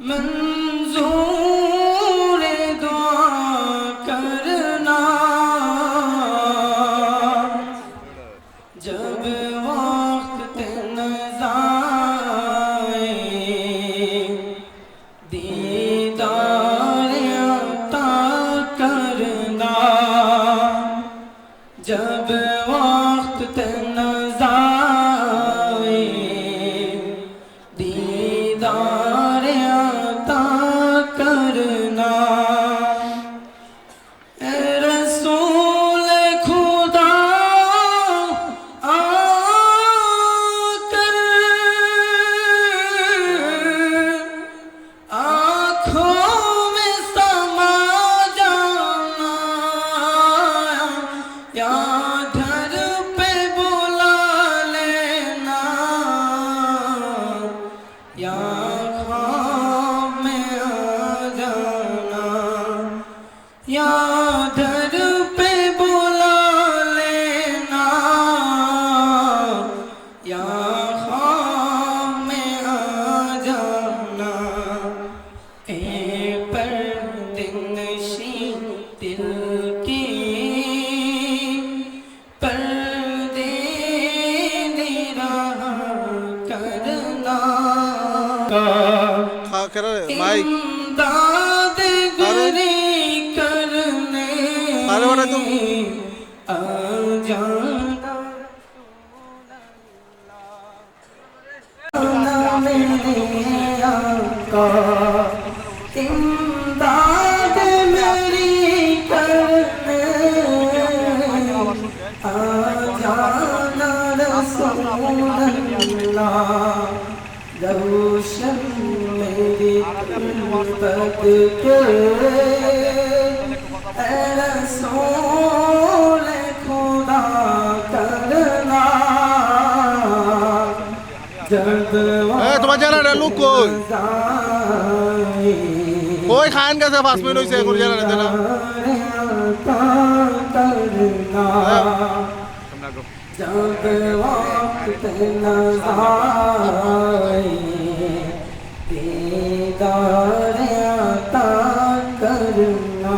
منظور دعا کرنا۔ جب وقت نظائے دیدار عطا کرنا۔ جب خواب میں آ جانا یا কেরা ভাই আরে বাড়া তো Oh, তোমার জানা না লোক কই जाए কই খান গেছে পাঁচ মিনিট হইছে এখন জানা না জানা करना जब वक्त नजाए